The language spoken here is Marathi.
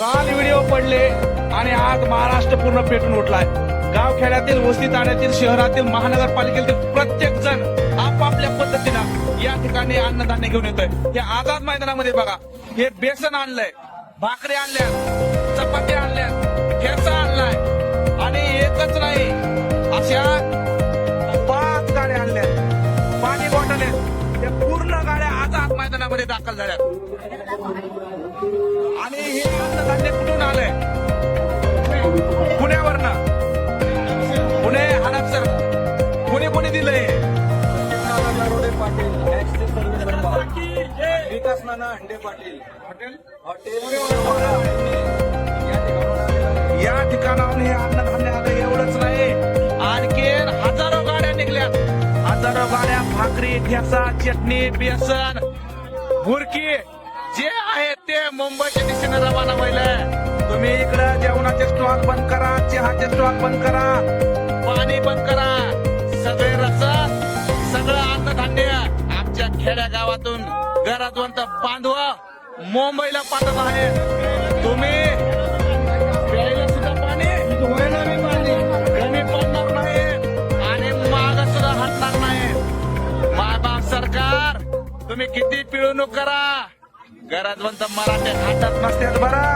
काल व्हिडिओ पडले आणि आज महाराष्ट्र पूर्ण पेटून उठलाय. गावखेड्यातील वस्ती ताण्यातील शहरातील महानगरपालिकेतील प्रत्येक जण आपापल्या पद्धतीनं या ठिकाणी अन्नधान्य घेऊन येतोय. हे आझाद मैदानामध्ये बघा. हे बेसन आणलंय भाकरी आणल्या चपाती आणल्या ठेचा आणलाय. आणि एकच नाही अशा पाच गाड्या आणल्या पाणी बॉटल आहेत. त्या पूर्ण गाड्या आझाद मैदानामध्ये दाखल झाल्या हडपसर कोणी कोणी दिलंय? पाटील विकास नाना हंडे पाटील. हॉटेल? हॉटेल या ठिकाणाहून हे अन्नधान्य आलं एवढंच नाही. आणखीन हजारो गाड्या निघल्यात हजारो गाड्या भाकरी ठेचा चटणी बेसन. भुरकी जे आहे ते मुंबईच्या दिशेने रवाना व्हायलंय. तुम्ही इकडं जेवणाचे स्टॉल बंद करा चहाचे स्टॉल बंद करा. पाणी बंद करा. सगळे रसद सगळं अन्नधान्य आमच्या खेड्या गावातून घरातवंत बांधव मुंबईला पाठवत आहे. तुम्ही प्यायला सुद्धा पाणी कमी पडणार नाही आणि माग सुद्धा हटणार नाही. मायबाप सरकार तुम्ही किती पिळवणूक करा. घरात मराठे हातात नसते बरं.